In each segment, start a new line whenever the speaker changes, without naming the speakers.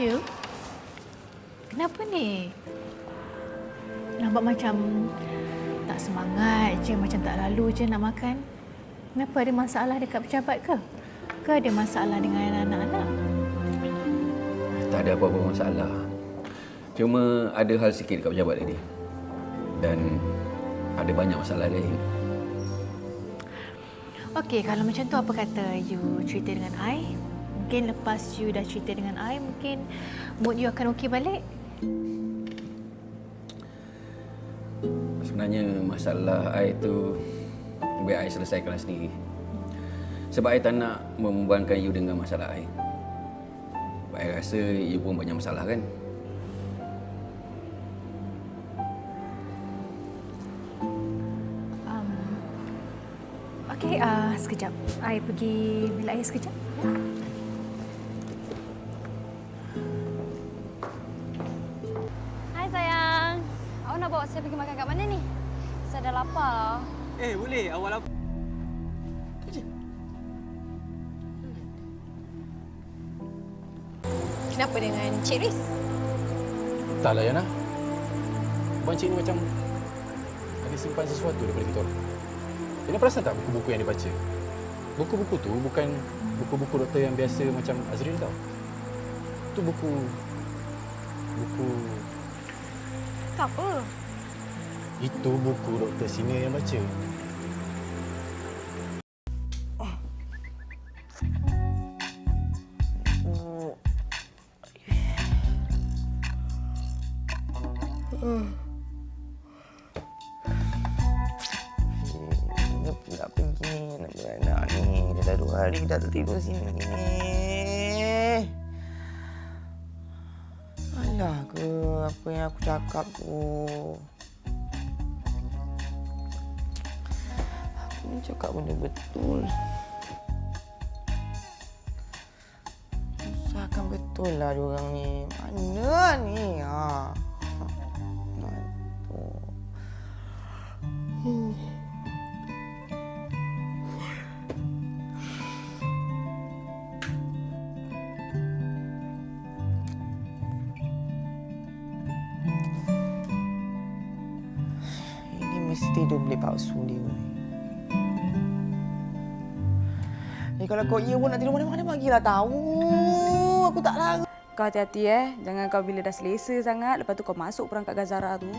Hugh, kenapa ni? Nampak macam tak semangat je, macam tak lalu je nak makan. Kenapa ada masalah dekat pejabat ke? Ke ada masalah dengan anak-anak?
Tak ada apa-apa masalah. Cuma ada hal sikit dekat pejabat tadi. Dan ada banyak masalah lain.
Okey, kalau macam tu apa kata you cerita dengan I? Mungkin lepas you dah cerita dengan I, mungkin mood you akan okey balik.
Sebenarnya masalah I tu biar I selesaikan sendiri. Sebab I tak nak membebankan you dengan masalah I. Sebab I rasa you pun banyak masalah kan?
Um, Okey, uh, sekejap. I pergi bilik air sekejap. Ya.
Awak nak bawa saya pergi makan kat mana ni? Saya dah lapar lah.
Eh, boleh. Awal apa?
Kenapa dengan Cik Riz?
Taklah Yana. Abang Cik ni macam ada simpan sesuatu daripada kita orang. Yana perasan tak buku-buku yang dia baca? Buku-buku tu bukan buku-buku doktor yang biasa macam Azril tau. Tu buku buku
Apa?
Itu buku doktor senior yang baca.
Dah tertidur sini ni. Alah ke apa yang aku cakap tu. Ni cakap benda betul. Usahakan betul lah diorang ni. Mana ni? Ha. Ini mesti dia beli palsu dia ni. Eh kalau kau iya pun nak tidur mana-mana bagilah tahu. Aku tak larang.
Kau hati-hati eh. Jangan kau bila dah selesa sangat, lepas tu kau masuk perangkap Gazara tu.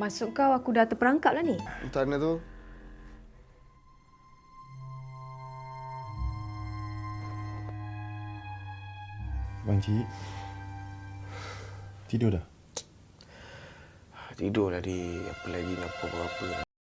Masuk kau aku dah terperangkap lah ni.
Mana tu.
Abang Cik. Tidur dah.
Tidur lah dia. Apa lagi nak apa-apa.